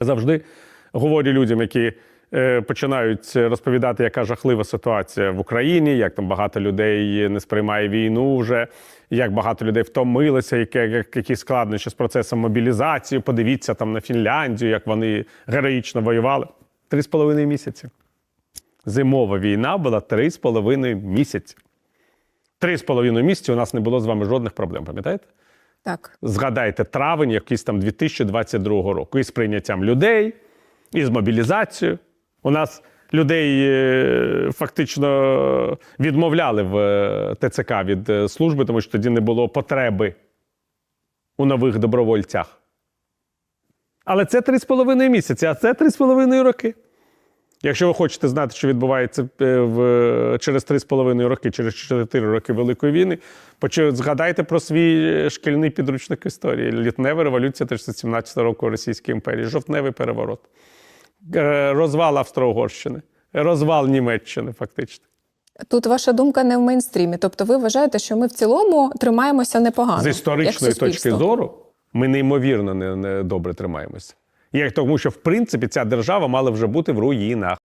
Завжди говорю людям, які е, починають розповідати, яка жахлива ситуація в Україні, як там багато людей не сприймає війну вже, як багато людей втомилися, яке, як, які складнощі з процесом мобілізації. Подивіться там на Фінляндію, як вони героїчно воювали. Три з половиною місяці. Зимова війна була три з половиною місяці. Три з половиною місяці у нас не було з вами жодних проблем, пам'ятаєте? Так. Згадайте травень, якийсь там 2022 року, із прийняттям людей, і з мобілізацією. У нас людей е, фактично відмовляли в е, ТЦК від е, служби, тому що тоді не було потреби у нових добровольцях. Але це 3,5 місяці, а це 3,5 роки. Якщо ви хочете знати, що відбувається е, в, через 3,5 роки, через 4 роки Великої війни, згадайте про свій е, шкільний підручник історії. Літнева революція 1917 року Російської імперії, жовтневий переворот, е, розвал Австро-Угорщини, розвал Німеччини, фактично. Тут ваша думка не в мейнстрімі. Тобто, ви вважаєте, що ми в цілому тримаємося непогано. З історичної як точки зору ми неймовірно не, не добре тримаємося. Як тому, що в принципі ця держава мала вже бути в руїнах.